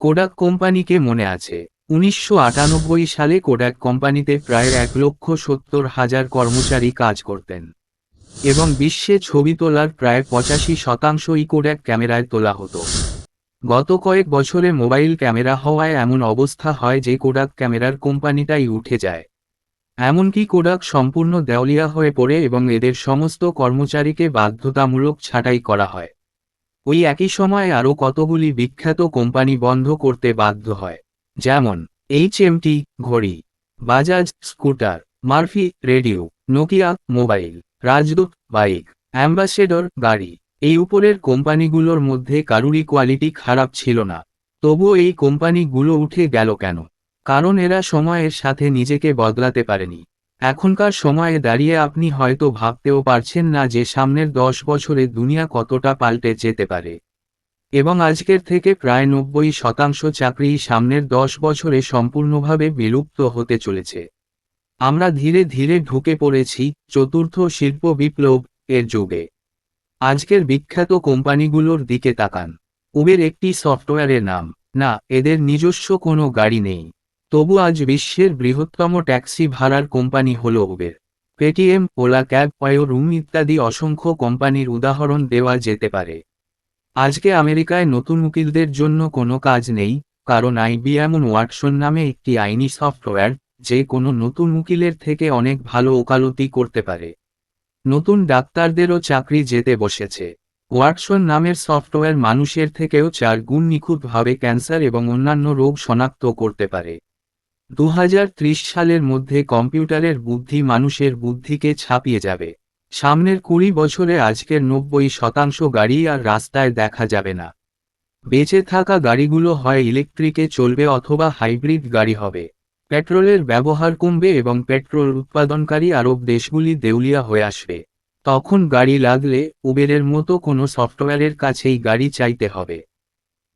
Kodak কোম্পানিকে মনে আছে। উনিশশো আটানব্বই সালে কোডাক কোম্পানিতে প্রায় এক লক্ষ সত্তর হাজার কর্মচারী কাজ করতেন। এবং বিশ্বে ছবি তোলার প্রায় পঁচাশি শতাংশই কোডাক ক্যামেরায় তোলা হতো। গত কয়েক বছরে মোবাইল ক্যামেরা হওয়ায় এমন অবস্থা হয় যে কোডাক ক্যামেরার কোম্পানিটাই উঠে যায়। এমনকি কোডাক সম্পূর্ণ দেওলিয়া হয়ে পড়ে এবং এদের সমস্ত কর্মচারীকে বাধ্যতামূলক ছাঁটাই করা হয়। ওই একই সময়ে আরও কতগুলি বিখ্যাত কোম্পানি বন্ধ করতে বাধ্য হয়। যেমন এইচএমটি ঘড়ি, Bajaj, scooter, Murphy, radio, Nokia, mobile, Rajdoot, bike, Ambassador, গাড়ি। এই উপরের কোম্পানিগুলোর মধ্যে কারুরই কোয়ালিটি খারাপ ছিল না। তবুও এই কোম্পানিগুলো উঠে গেল কেন? কারণ এরা সময়ের সাথে নিজেকে বদলাতে পারেনি। এখনকার সময়ে দাঁড়িয়ে আপনি হয়তো ভাবতেও পারছেন না যে সামনের দশ বছরে দুনিয়া কতটা পাল্টে যেতে পারে। এবং আজকের থেকে প্রায় নব্বই শতাংশ চাকরি সামনের দশ বছরে সম্পূর্ণভাবে বিলুপ্ত হতে চলেছে। আমরা ধীরে ধীরে ঢুকে পড়েছি চতুর্থ শিল্প বিপ্লব এর যুগে। আজকের বিখ্যাত কোম্পানিগুলোর দিকে তাকান। উবের একটি সফটওয়্যারের নাম, না, এদের নিজস্ব কোনো গাড়ি নেই। তবু আজ বিশ্বের বৃহত্তম ট্যাক্সি ভাড়ার কোম্পানি হল Uber. Paytm, Ola cab OYO room ইত্যাদি অসংখ্য কোম্পানির উদাহরণ দেওয়া যেতে পারে। আজকে আমেরিকায় নতুন উকিলদের জন্য কোনো কাজ নেই, কারণ আইবিএম ওয়াটসন নামে একটি আইনি সফটওয়্যার, যে কোনো নতুন উকিলের থেকে অনেক ভালো ওকালতি করতে পারে। নতুন ডাক্তারদেরও চাকরি যেতে বসেছে। ওয়াটসন নামের সফটওয়্যার মানুষের থেকেও চার গুণ নিখুঁতভাবে ক্যান্সার এবং অন্যান্য রোগ শনাক্ত করতে পারে। দু হাজার ত্রিশ সালের মধ্যে কম্পিউটারের বুদ্ধি মানুষের বুদ্ধিকে ছাপিয়ে যাবে। সামনের কুড়ি বছরে আজকের নব্বই শতাংশ গাড়ি আর রাস্তায় দেখা যাবে না। বেঁচে থাকা গাড়িগুলো হয় ইলেকট্রিকে চলবে অথবা হাইব্রিড গাড়ি হবে। পেট্রোলের ব্যবহার কমবে এবং পেট্রোল উৎপাদনকারী আরব দেশগুলি দেউলিয়া হয়ে আসবে। তখন গাড়ি লাগলে উবেরের মতো কোনো সফটওয়্যারের কাছেই গাড়ি চাইতে হবে।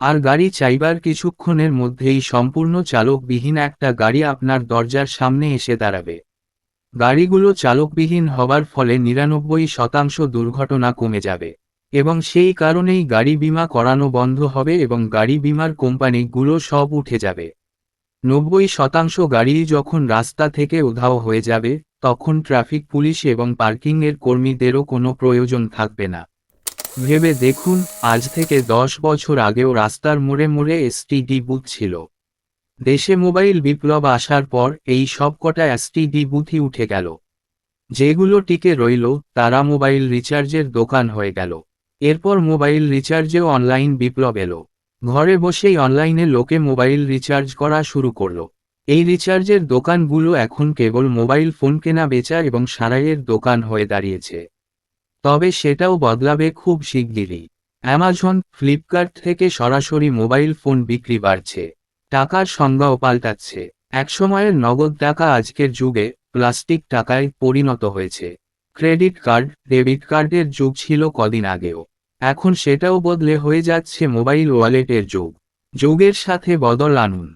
আর গাড়ি চাইবার কিছুক্ষণের মধ্যেই সম্পূর্ণ চালকবিহীন একটা গাড়ি আপনার দরজার সামনে এসে দাঁড়াবে। গাড়িগুলো চালকবিহীন হবার ফলে নিরানব্বই শতাংশ দুর্ঘটনা কমে যাবে এবং সেই কারণেই গাড়ি বিমা করানো বন্ধ হবে এবং গাড়ি বিমার কোম্পানিগুলো সব উঠে যাবে। নব্বই শতাংশ গাড়ি যখন রাস্তা থেকে উধাও হয়ে যাবে, তখন ট্রাফিক পুলিশ এবং পার্কিংয়ের কর্মীদেরও কোনো প্রয়োজন থাকবে না। ভেবে দেখুন, আজ থেকে দশ বছর আগেও রাস্তার মোড়ে মোড়ে এসটিডি বুথ ছিল। দেশে মোবাইল বিপ্লব আসার পর এই সব কটা এসটিডি বুথই উঠে গেল। যেগুলো টিকে রইল, তারা মোবাইল রিচার্জের দোকান হয়ে গেল। এরপর মোবাইল রিচার্জেও অনলাইন বিপ্লব এলো। ঘরে বসেই অনলাইনে লোকে মোবাইল রিচার্জ করা শুরু করল। এই রিচার্জের দোকানগুলো এখন কেবল মোবাইল ফোন কেনা বেচা এবং সারাইয়ের দোকান হয়ে দাঁড়িয়েছে। তবে সেটাও বদলাবে খুব শিগগিরই। অ্যামাজন ফ্লিপকার্ট থেকে সরাসরি মোবাইল ফোন বিক্রি বাড়ছে। টাকার সংজ্ঞাও পাল্টাচ্ছে। একসময়ের নগদ টাকা আজকের যুগে প্লাস্টিক টাকায় পরিণত হয়েছে। ক্রেডিট কার্ড, ডেবিট কার্ডের যুগ ছিল কদিন আগেও। এখন সেটাও বদলে হয়ে যাচ্ছে মোবাইল ওয়ালেটের যুগ। যুগের সাথে বদল আনুন।